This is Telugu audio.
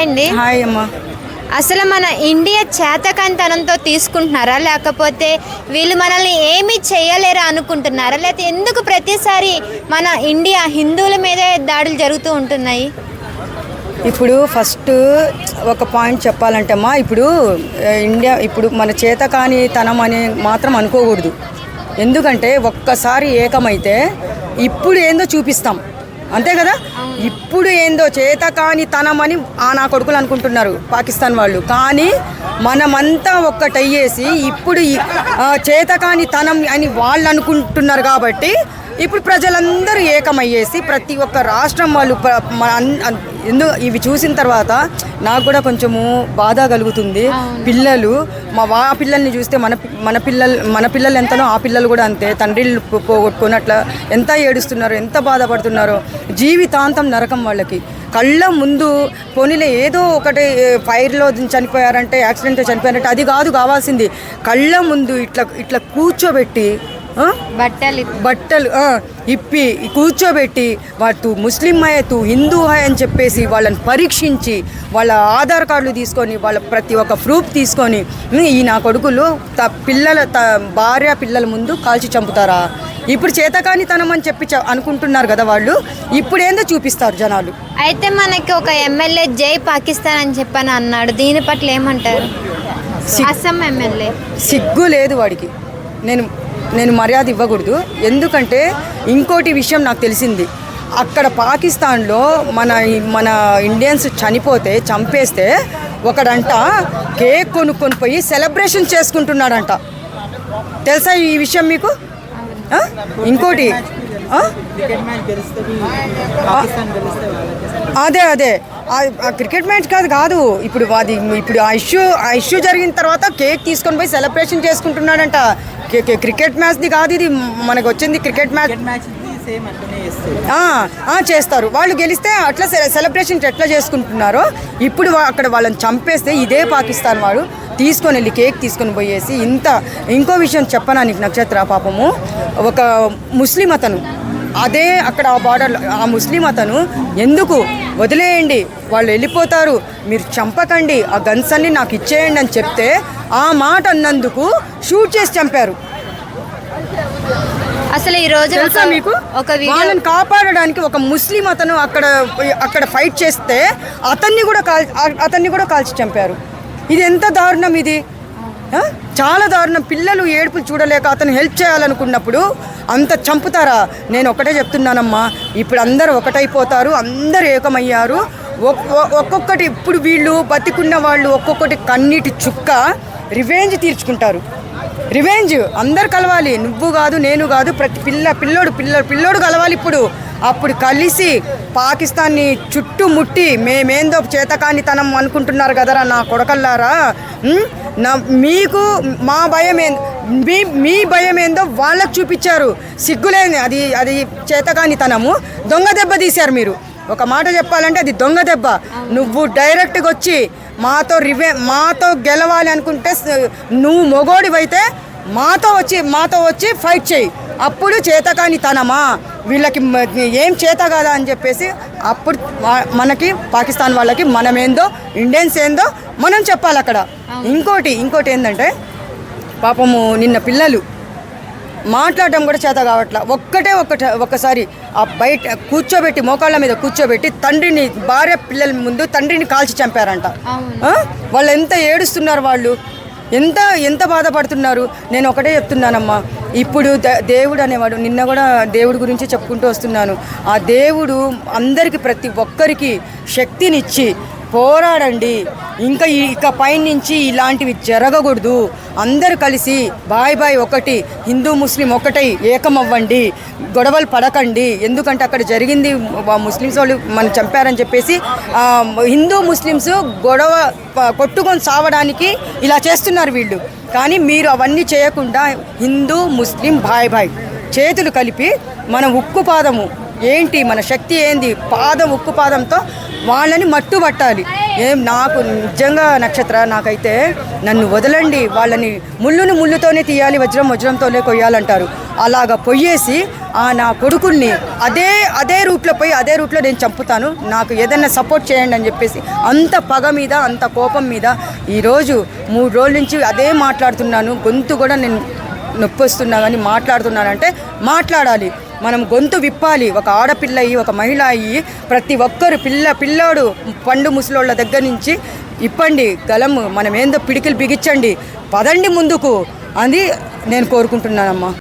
హాయ్ అండి. హాయ్ అమ్మా. అసలు మన ఇండియా చేతకంతనంతో తీసుకుంటున్నారా? లేకపోతే వీళ్ళు మనల్ని ఏమీ చేయలేరా అనుకుంటున్నారా? లేకపోతే ఎందుకు ప్రతిసారి మన ఇండియా హిందువుల మీదే దాడులు జరుగుతూ ఉంటున్నాయి? ఇప్పుడు ఫస్ట్ ఒక పాయింట్ చెప్పాలంటే అమ్మా ఇప్పుడు ఇండియా ఇప్పుడు మన చేత కాని తనం అని మాత్రం అనుకోకూడదు. ఎందుకంటే ఒక్కసారి ఏకమైతే ఇప్పుడు ఏందో చూపిస్తాం. అంతే కదా? ఇప్పుడు ఏందో చేత కాని తనం అని ఆ నా కొడుకులు అనుకుంటున్నారు పాకిస్తాన్ వాళ్ళు. కానీ మనమంతా ఒక్కటయ్యేసి ఇప్పుడు చేత కాని తనం అని వాళ్ళు అనుకుంటున్నారు కాబట్టి ఇప్పుడు ప్రజలందరూ ఏకమయ్యేసి ప్రతి ఒక్క రాష్ట్రం వాళ్ళు ఎందు ఇవి చూసిన తర్వాత నాకు కూడా కొంచెము బాధ కలుగుతుంది. పిల్లలు మా వా పిల్లల్ని చూస్తే మన మన పిల్లలు మన పిల్లలు ఎంతనో ఆ పిల్లలు కూడా అంతే. తండ్రిలు పో- పోగొట్టుకొని అట్లా ఎంత ఏడుస్తున్నారు ఎంత బాధపడుతున్నారో. జీవితాంతం నరకం వాళ్ళకి. కళ్ళ ముందు పోనీలే ఏదో ఒకటి ఫైర్లో చనిపోయారంటే యాక్సిడెంట్ చనిపోయారంటే అది కాదు కావాల్సింది. కళ్ళ ముందు ఇట్లా ఇట్లా కూర్చోబెట్టి? బట్టలు. బట్టలు ఇప్పి కూర్చోబెట్టి వాటు ముస్లిం హై తు హిందూ హై అని చెప్పేసి వాళ్ళని పరీక్షించి వాళ్ళ ఆధార్ కార్డులు తీసుకొని వాళ్ళ ప్రతి ఒక్క ప్రూఫ్ తీసుకొని "ఉమ్, ఈ నా కొడుకులు త పిల్లల త భార్య పిల్లల ముందు కాల్చి చంపుతారా? ఇప్పుడు చేతకాని తనం అని చెప్పి అనుకుంటున్నారు కదా వాళ్ళు. ఇప్పుడు ఏందో చూపిస్తారు జనాలు. అయితే మనకి ఒక ఎమ్మెల్యే జై పాకిస్తాన్ అని చెప్పని అన్నాడు. దీని పట్ల ఏమంటారు? అస్సాం ఎమ్మెల్యే. సిగ్గు లేదు వాడికి. నేను నేను మర్యాద ఇవ్వకూడదు. ఎందుకంటే ఇంకోటి విషయం నాకు తెలిసింది. అక్కడ పాకిస్తాన్లో మన మన ఇండియన్స్ చనిపోతే చంపేస్తే ఒకడంట కేక్ కొనుక్కొని పోయి సెలబ్రేషన్ చేసుకుంటున్నాడంట. తెలుసా ఈ విషయం మీకు? ఇంకోటి అదే అదే. ఆ- క్రికెట్ మ్యాచ్ కాదు కాదు. ఇప్పుడు అది ఇప్పుడు ఆ ఇష్యూ ఆ ఇష్యూ జరిగిన తర్వాత కేక్ తీసుకొని పోయి సెలబ్రేషన్ చేసుకుంటున్నాడంట. క్రికెట్ మ్యాచ్ది కాదు ఇది. మనకు వచ్చింది క్రికెట్ మ్యాచ్. చేస్తారు. వాళ్ళు గెలిస్తే అట్లా సెలబ్రేషన్ ఎట్లా చేసుకుంటున్నారో ఇప్పుడు అక్కడ వాళ్ళని చంపేస్తే ఇదే పాకిస్తాన్ వాడు. తీసుకొని వెళ్ళి కేక్ తీసుకొని పోయేసి ఇంత ఇంకో విషయం చెప్పనా నీకు నక్షత్ర పాపము? ఒక ముస్లిం అతను. అదే అక్కడ ఆ బార్డర్లో ఆ ముస్లిం అతను ఎందుకు వదిలేయండి. వాళ్ళు వెళ్ళిపోతారు. మీరు చంపకండి. ఆ గన్స్ అన్ని నాకు ఇచ్చేయండి అని చెప్తే ఆ మాట అన్నందుకు షూట్ చేసి చంపారు. అసలు ఈ రోజు మీకు? ఒక వాళ్ళని కాపాడడానికి ఒక ముస్లిం అతను అక్కడ అక్కడ ఫైట్ చేస్తే అతన్ని కూడా కాల్ అతన్ని కూడా కాల్చి చంపారు. ఇది ఎంత దారుణం ఇది? చాలా దారుణం. పిల్లలు ఏడుపులు చూడలేక అతను హెల్ప్ చేయాలనుకున్నప్పుడు అంత చంపుతారా? నేను ఒకటే చెప్తున్నానమ్మా. ఇప్పుడు అందరు ఒకటైపోతారు అందరు ఏకమయ్యారు. ఒక్కొక్కటి ఇప్పుడు వీళ్ళు బతికున్న వాళ్ళు ఒక్కొక్కటి కన్నీటి చుక్క రివెంజ్ తీర్చుకుంటారు. రివెంజ్ అందరు కలవాలి. నువ్వు కాదు నేను కాదు ప్రతి పిల్ల పిల్లోడు పిల్ల పిల్లోడు కలవాలి ఇప్పుడు. అప్పుడు కలిసి పాకిస్తాన్ని చుట్టుముట్టి మేమేందో చేతకానితనం అనుకుంటున్నారు కదరా నా కొడకల్లారా? నా మీకు మా భయం మీ మీ భయం ఏందో వాళ్ళకు చూపించారు. సిగ్గులేని అది అది చేతకానితనము. దొంగ దెబ్బ తీశారు మీరు. ఒక మాట చెప్పాలంటే అది దొంగ దెబ్బ. నువ్వు డైరెక్ట్గా వచ్చి మాతో రివే మాతో గెలవాలి అనుకుంటే నువ్వు మొగోడివైతే మాతో వచ్చి మాతో వచ్చి ఫైట్ చేయి. అప్పుడు చేతకాని తనమా? వీళ్ళకి ఏం చేత కాదా అని చెప్పేసి అప్పుడు మనకి పాకిస్తాన్ వాళ్ళకి మనం ఏందో ఇండియన్స్ ఏందో మనం చెప్పాలి అక్కడ ఇంకోటి ఇంకోటి ఏంటంటే పాపము నిన్న పిల్లలు మాట్లాడడం కూడా చేత కావట్లా. ఒక్కటే ఒక్కట ఒక్కసారి ఆ బయట కూర్చోబెట్టి మోకాళ్ళ మీద కూర్చోబెట్టి తండ్రిని భార్య పిల్లల ముందు తండ్రిని కాల్చి చంపారంట? వాళ్ళు ఎంత ఏడుస్తున్నారు వాళ్ళు? ఎంత ఎంత బాధపడుతున్నారు? నేను ఒకటే చెప్తున్నానమ్మా. ఇప్పుడు ద- దేవుడు అనేవాడు నిన్న కూడా దేవుడి గురించి చెప్పుకుంటూ వస్తున్నాను. ఆ దేవుడు అందరికి ప్రతి ఒక్కరికి శక్తినిచ్చి పోరాడండి. ఇంకా ఇక పైనుంచి ఇలాంటివి జరగకూడదు. అందరు కలిసి బాయ్ బాయ్ ఒకటి హిందూ ముస్లిం ఒకటై ఏకమవ్వండి. గొడవలు పడకండి. ఎందుకంటే అక్కడ జరిగింది ముస్లిమ్స్ వాళ్ళు మనం చంపారని చెప్పేసి హిందూ ముస్లిమ్స్ గొడవ కొట్టుకొని సావడానికి ఇలా చేస్తున్నారు వీళ్ళు. కానీ మీరు అవన్నీ చేయకుండా హిందూ ముస్లిం బాయ్ బాయ్ చేతులు కలిపి మన ఉక్కు పాదము ఏంటి మన శక్తి ఏంది? పాదం ఉక్కు పాదంతో వాళ్ళని మట్టు పట్టాలి. ఏం నాకు నిజంగా నక్షత్ర నాకైతే నన్ను వదలండి. వాళ్ళని ముళ్ళును ముళ్ళుతోనే తీయాలి వజ్రం వజ్రంతోనే కొయ్యాలంటారు. అలాగా పొయ్యేసి ఆ నా కొడుకుల్ని అదే అదే రూట్లో పోయి అదే రూట్లో నేను చంపుతాను. నాకు ఏదైనా సపోర్ట్ చేయండి అని చెప్పేసి అంత పగ మీద అంత కోపం మీద ఈరోజు మూడు రోజుల నుంచి అదే మాట్లాడుతున్నాను. గొంతు కూడా నేను నొప్పి వస్తున్నా కానీ మాట్లాడుతున్నానంటే మాట్లాడాలి. మనం గొంతు విప్పాలి. ఒక ఆడపిల్ల అయ్యి ఒక మహిళ అయ్యి ప్రతి ఒక్కరు పిల్ల పిల్లోడు పండు ముసలోళ్ళ దగ్గర నుంచి ఇప్పండి గలము మనం ఏందో పిడికిలు బిగించండి. పదండి ముందుకు అని నేను కోరుకుంటున్నానమ్మా.